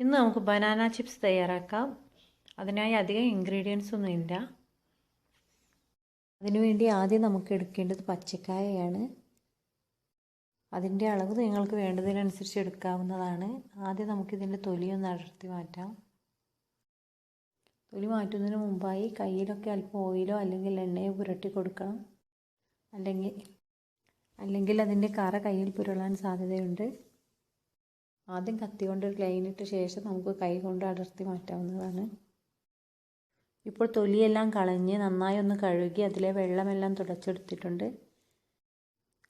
ഇന്ന് നമുക്ക് banana chips തയ്യാറാക്കാം. അതിനായി അധികം ഇൻഗ്രീഡിയൻസ് ഒന്നും ഇല്ല. അതിനുവേണ്ടി ആദ്യം നമുക്ക് എടുക്കേണ്ടത് പച്ചക്കായയാണ് അതിന്റെ അളവ് നിങ്ങൾക്ക് വേണ്ടതിനനുസരിച്ച് എടുക്കാവുന്നതാണ്. ആദ്യം നമുക്കിതിന്റെ തൊലിയൊന്ന് അടർത്തി മാറ്റാം. തൊലി മാറ്റുന്നതിന് മുമ്പായി കയ്യിലൊക്കെ അല്പം ഓയിലോ അല്ലെങ്കിൽ എണ്ണയോ പുരട്ടി കൊടുക്കണം. അല്ലെങ്കിൽ അല്ലെങ്കിൽ അതിന്റെ കറ കയ്യിൽ പുരളാൻ സാധ്യതയുണ്ട്. ആദ്യം കത്തി കൊണ്ട് ഇട്ട ശേഷം നമുക്ക് കൈ കൊണ്ട് അടർത്തി മാറ്റാവുന്നതാണ്. ഇപ്പോൾ തൊലിയെല്ലാം കളഞ്ഞ് നന്നായി ഒന്ന് കഴുകി അതിലെ വെള്ളമെല്ലാം തുടച്ചെടുത്തിട്ടുണ്ട്.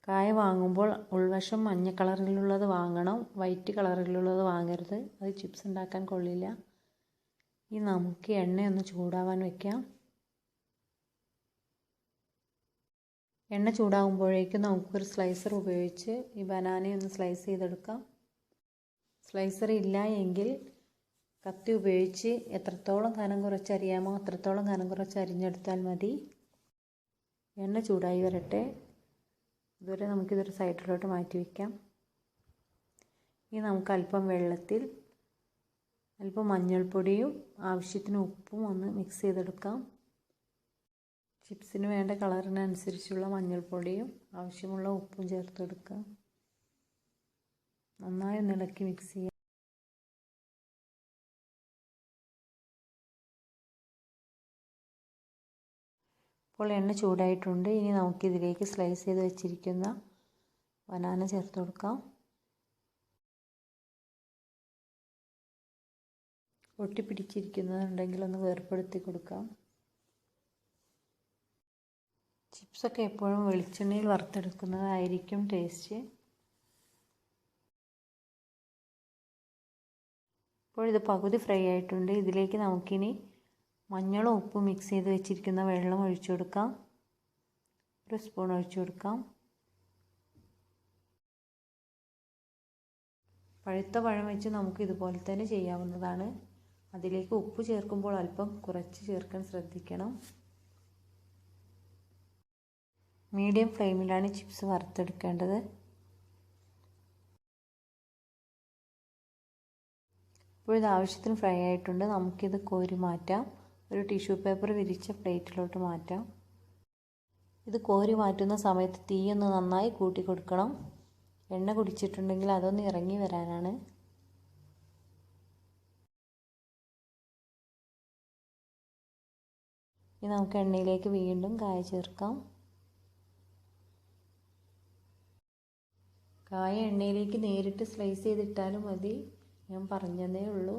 കായ വാങ്ങുമ്പോൾ ഉൾവശം മഞ്ഞ കളറിലുള്ളത് വാങ്ങണം വൈറ്റ് കളറിലുള്ളത് വാങ്ങരുത്. അത് ചിപ്സ് ഉണ്ടാക്കാൻ കൊള്ളില്ല. ഈ നമുക്ക് എണ്ണയൊന്ന് ചൂടാവാൻ വയ്ക്കാം എണ്ണ ചൂടാകുമ്പോഴേക്കും നമുക്കൊരു സ്ലൈസർ ഉപയോഗിച്ച് ഈ ബനാനയൊന്ന് സ്ലൈസ് ചെയ്തെടുക്കാം. സ്ലൈസർ ഇല്ല എങ്കിൽ കത്തി ഉപയോഗിച്ച് എത്രത്തോളം കനം കുറച്ച് അരിയാമോ അത്രത്തോളം കനം കുറച്ച് അരിഞ്ഞെടുത്താൽ മതി. എണ്ണ ചൂടായി വരട്ടെ. ഇതുവരെ നമുക്കിതൊരു സൈഡിലോട്ട് മാറ്റി വയ്ക്കാം ഇനി നമുക്ക് അല്പം വെള്ളത്തിൽ അല്പം മഞ്ഞൾപ്പൊടിയും ആവശ്യത്തിന് ഉപ്പും ഒന്ന് മിക്സ് ചെയ്തെടുക്കാം. ചിപ്സിന് വേണ്ട കളറിനനുസരിച്ചുള്ള മഞ്ഞൾപ്പൊടിയും ആവശ്യമുള്ള ഉപ്പും ചേർത്തെടുക്കാം. നന്നായി ഒന്ന് ഇളക്കി മിക്സ് ചെയ്യാം. ഇപ്പോൾ എണ്ണ ചൂടായിട്ടുണ്ട്. ഇനി നമുക്കിതിലേക്ക് സ്ലൈസ് ചെയ്ത് വെച്ചിരിക്കുന്ന ബനാന ചേർത്ത് കൊടുക്കാം. ഒട്ടിപ്പിടിച്ചിരിക്കുന്നതുണ്ടെങ്കിൽ ഒന്ന് വേർപ്പെടുത്തി കൊടുക്കാം. ചിപ്സൊക്കെ എപ്പോഴും വെളിച്ചെണ്ണയിൽ വറുത്തെടുക്കുന്നതായിരിക്കും ടേസ്റ്റ് ഇപ്പോൾ ഇത് പകുതി ഫ്രൈ ആയിട്ടുണ്ട്. ഇതിലേക്ക് നമുക്കിനി മഞ്ഞളും ഉപ്പും മിക്സ് ചെയ്ത് വെച്ചിരിക്കുന്ന വെള്ളം ഒഴിച്ചു കൊടുക്കാം. ഒരു സ്പൂൺ ഒഴിച്ചു കൊടുക്കാം. പഴുത്ത പഴം വെച്ച് നമുക്ക് ഇതുപോലെ തന്നെ ചെയ്യാവുന്നതാണ്. അതിലേക്ക് ഉപ്പ് ചേർക്കുമ്പോൾ അല്പം കുറച്ച് ചേർക്കാൻ ശ്രദ്ധിക്കണം. മീഡിയം ഫ്ലെയിമിലാണ് ചിപ്സ് വറുത്തെടുക്കേണ്ടത്. ഇപ്പോൾ ഇത് ആവശ്യത്തിന് ഫ്രൈ ആയിട്ടുണ്ട്. നമുക്കിത് കോരി മാറ്റാം. ഒരു ടിഷ്യൂ പേപ്പർ വിരിച്ച പ്ലേറ്റിലോട്ട് മാറ്റാം. ഇത് കോരി മാറ്റുന്ന സമയത്ത് തീയൊന്ന് നന്നായി കൂട്ടി കൊടുക്കണം. എണ്ണ കുടിച്ചിട്ടുണ്ടെങ്കിൽ അതൊന്ന് ഇറങ്ങി വരാനാണ്. ഇനി നമുക്ക് എണ്ണയിലേക്ക് വീണ്ടും കായ ചേർക്കാം. കായ എണ്ണയിലേക്ക് നേരിട്ട് സ്ലൈസ് ചെയ്തിട്ടാലും മതി. ഞാൻ പറഞ്ഞതേ ഉള്ളൂ.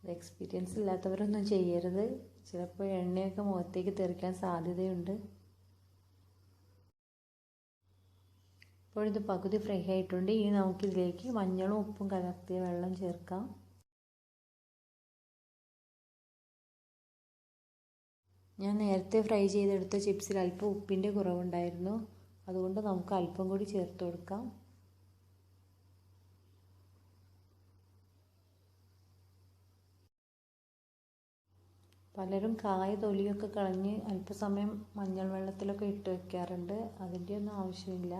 അത് എക്സ്പീരിയൻസ് ഇല്ലാത്തവരൊന്നും ചെയ്യരുത്. ചിലപ്പോൾ എണ്ണയൊക്കെ മുഖത്തേക്ക് തെറിക്കാൻ സാധ്യതയുണ്ട്. ഇപ്പോഴിത് പകുതി ഫ്രൈ ആയിട്ടുണ്ട്. ഇനി നമുക്കിതിലേക്ക് മഞ്ഞളും ഉപ്പും കലർത്തിയ വെള്ളം ചേർക്കാം. ഞാൻ നേരത്തെ ഫ്രൈ ചെയ്തെടുത്ത ചിപ്സിൽ അല്പം ഉപ്പിന്റെ കുറവുണ്ടായിരുന്നു. അതുകൊണ്ട് നമുക്ക് അല്പം കൂടി ചേർത്ത് കൊടുക്കാം. പലരും കായ തൊലിയൊക്കെ കളഞ്ഞ് അല്പസമയം മഞ്ഞൾ വെള്ളത്തിലൊക്കെ ഇട്ട് വെക്കാറുണ്ട്. അതിന്റെ ഒന്നും ആവശ്യമില്ല.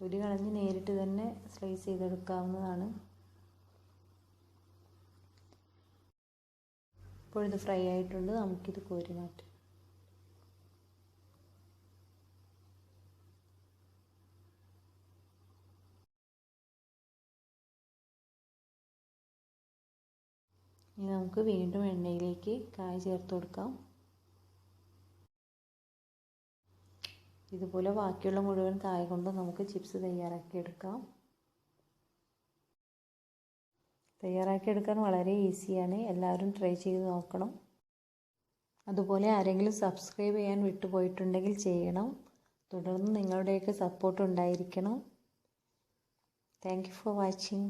തൊലി കളഞ്ഞ് നേരിട്ട് തന്നെ സ്ലൈസ് ചെയ്തെടുക്കാവുന്നതാണ്. ഇപ്പോൾ ഇത് ഫ്രൈ ആയിട്ടുണ്ട്. നമുക്കിത് കോരി മാറ്റാം. ഇനി നമുക്ക് വീണ്ടും എണ്ണയിലേക്ക് കായ ചേർത്ത് കൊടുക്കാം. ഇതുപോലെ ബാക്കിയുള്ള മുഴുവൻ കായ കൊണ്ട് നമുക്ക് ചിപ്സ് തയ്യാറാക്കി എടുക്കാം. തയ്യാറാക്കി എടുക്കാൻ വളരെ ഈസിയാണ്. എല്ലാവരും ട്രൈ ചെയ്ത് നോക്കണം. അതുപോലെ ആരെങ്കിലും സബ്സ്ക്രൈബ് ചെയ്യാൻ വിട്ടുപോയിട്ടുണ്ടെങ്കിൽ ചെയ്യണം. തുടർന്ന് നിങ്ങളുടെയൊക്കെ സപ്പോർട്ട് ഉണ്ടായിരിക്കണം. Thank you for watching.